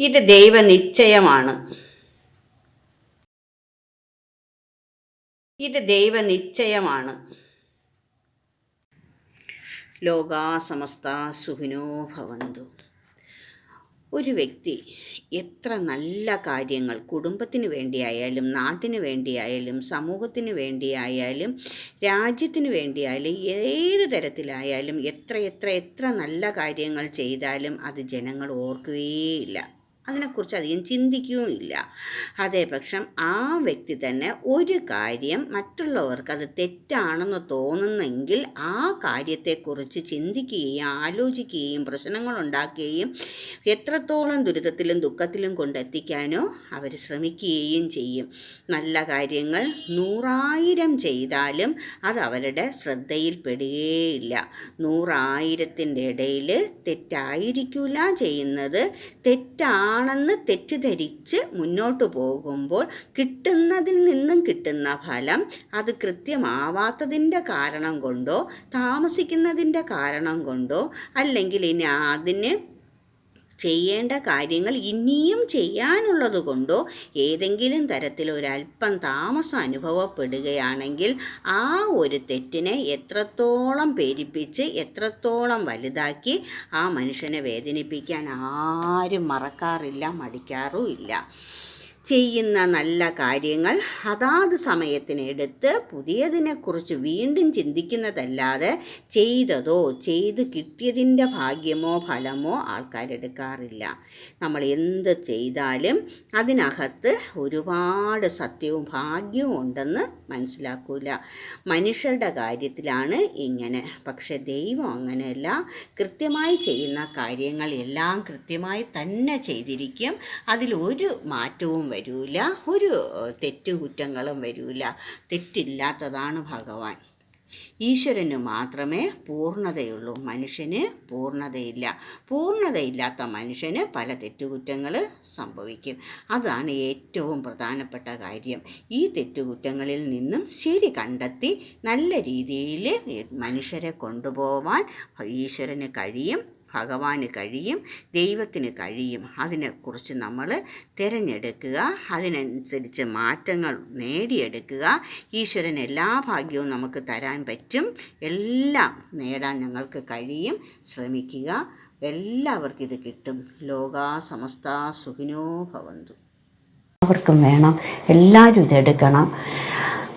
ഇത് ദൈവനിശ്ചയമാണ്. ഇത് ദൈവനിശ്ചയമാണ്. ലോകാസമസ്ത സുഖിനോ ഭവന്തു. ഒരു വ്യക്തി എത്ര നല്ല കാര്യങ്ങൾ കുടുംബത്തിന് വേണ്ടിയായാലും നാട്ടിന് വേണ്ടിയായാലും സമൂഹത്തിന് വേണ്ടിയായാലും രാജ്യത്തിന് വേണ്ടിയായാലും ഏത് തരത്തിലായാലും എത്ര എത്ര എത്ര നല്ല കാര്യങ്ങൾ ചെയ്താലും അത് ജനങ്ങൾ ഓർക്കുകയേയില്ല അതിനെക്കുറിച്ച് അധികം ചിന്തിക്കുകയുമില്ല. അതേപക്ഷം ആ വ്യക്തി തന്നെ ഒരു കാര്യം മറ്റുള്ളവർക്ക് അത് തെറ്റാണെന്ന് തോന്നുന്നെങ്കിൽ ആ കാര്യത്തെക്കുറിച്ച് ചിന്തിക്കുകയും ആലോചിക്കുകയും പ്രശ്നങ്ങൾ ഉണ്ടാക്കുകയും എത്രത്തോളം ദുരിതത്തിലും ദുഃഖത്തിലും കൊണ്ടെത്തിക്കാനോ അവർ ശ്രമിക്കുകയും ചെയ്യും. നല്ല കാര്യങ്ങൾ നൂറായിരം ചെയ്താലും അത് അവരുടെ ശ്രദ്ധയിൽപ്പെടുകയില്ല. നൂറായിരത്തിന്റെ ഇടയിൽ തെറ്റായിരിക്കില്ല ചെയ്യുന്നത് തെറ്റാണെന്ന് തെറ്റിദ്ധരിച്ച് മുന്നോട്ട് പോകുമ്പോൾ കിട്ടുന്നതിൽ നിന്നും കിട്ടുന്ന ഫലം അത് കൃത്യമാവാത്തതിന്റെ കാരണം കൊണ്ടോ താമസിക്കുന്നതിന്റെ കാരണം കൊണ്ടോ അല്ലെങ്കിൽ ഇനി അതിന് ചെയ്യേണ്ട കാര്യങ്ങൾ ഇനിയും ചെയ്യാനുള്ളത് കൊണ്ടോ ഏതെങ്കിലും തരത്തിൽ ഒരല്പം താമസം അനുഭവപ്പെടുകയാണെങ്കിൽ ആ ഒരു തെറ്റിനെ എത്രത്തോളം പെരിപ്പിച്ച് എത്രത്തോളം വലുതാക്കി ആ മനുഷ്യനെ വേദനിപ്പിക്കാൻ ആരും മറക്കാറില്ല മടിക്കാറുമില്ല. ചെയ്യുന്ന നല്ല കാര്യങ്ങൾ അതാത് സമയത്തിനെടുത്ത് പുതിയതിനെക്കുറിച്ച് വീണ്ടും ചിന്തിക്കുന്നതല്ലാതെ ചെയ്തതോ ചെയ്ത് കിട്ടിയതിന്റെ ഭാഗ്യമോ ഫലമോ ആൾക്കാരെടുക്കാറില്ല നമ്മൾ എന്ത് ചെയ്താലും അതിനകത്ത് ഒരുപാട് സത്യവും ഭാഗ്യവും ഉണ്ടെന്ന് മനസ്സിലാക്കൂല. മനുഷ്യരുടെ കാര്യത്തിലാണ് ഇങ്ങനെ. പക്ഷെ ദൈവം അങ്ങനെയല്ല. കൃത്യമായി ചെയ്യുന്ന കാര്യങ്ങൾ എല്ലാം കൃത്യമായി തന്നെ ചെയ്തിരിക്കും. അതിലൊരു മാറ്റവും വരൂല. ഒരു തെറ്റുകുറ്റങ്ങളും തെറ്റും കുറ്റങ്ങളും വരൂല. തെറ്റില്ലാത്തതാണ് ഭഗവാൻ. ഈശ്വരന് മാത്രമേ പൂർണതയുള്ളൂ. മനുഷ്യന് പൂർണതയില്ല. പൂർണതയില്ലാത്ത മനുഷ്യന് പല തെറ്റുകുറ്റങ്ങൾ സംഭവിക്കും. അതാണ് ഏറ്റവും പ്രധാനപ്പെട്ട കാര്യം. ഈ തെറ്റുകുറ്റങ്ങളിൽ നിന്നും ശരി കണ്ടെത്തി നല്ല രീതിയിൽ മനുഷ്യരെ കൊണ്ടുപോവാൻ ഈശ്വരന് കഴിയും. ഭഗവാന് കഴിയും ദൈവത്തിന് കഴിയും. അതിനെക്കുറിച്ച് നമ്മൾ തിരഞ്ഞെടുക്കുക അതിനനുസരിച്ച് മാറ്റങ്ങൾ നേടിയെടുക്കുക. ഈശ്വരൻ എല്ലാ ഭാഗ്യവും നമുക്ക് തരാൻ പറ്റും. എല്ലാം നേടാൻ ഞങ്ങൾക്ക് കഴിയും. ശ്രമിക്കുക. എല്ലാവർക്കും ഇത് കിട്ടും. ലോകാ സമസ്ത സുഖിനോ ഭവന്തു. എല്ലാവർക്കും വേണം. എല്ലാവരും ഇതെടുക്കണം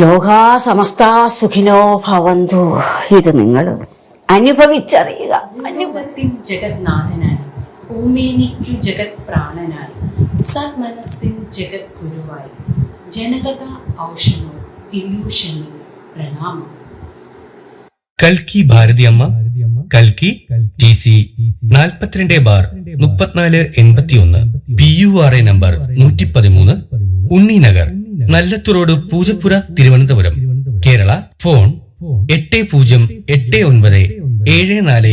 ലോകാ സമസ്ത സുഖിനോ ഭവന്തു. ഇത് നിങ്ങൾ അനുഭവിച്ചറിയുക. അനുഭവത്തിൻ ജഗത്നാഥനായി ഭൂമേനിക്കു ജഗത് പ്രാണനായി സന്മനസ്സിൻ ജഗത് ഗുരുവായി ജനകഥ ഔഷണോ ഇല്യൂഷനിൽ പ്രണാമം. കൽക്കി ഭാരതി അമ്മ കൽക്കി ടി സി നാൽപ്പത്തിരണ്ട് ബാർ മുപ്പത്തിനാല് എൺപത്തിയൊന്ന് P U R A number നൂറ്റി പതിമൂന്ന് ഉണ്ണിനഗർ നഗർ റോഡ് പൂജപ്പുര തിരുവനന്തപുരം. കേരള ഫോൺ എട്ട് പൂജ്യം എട്ട് ഒൻപത് ഏഴ് നാല്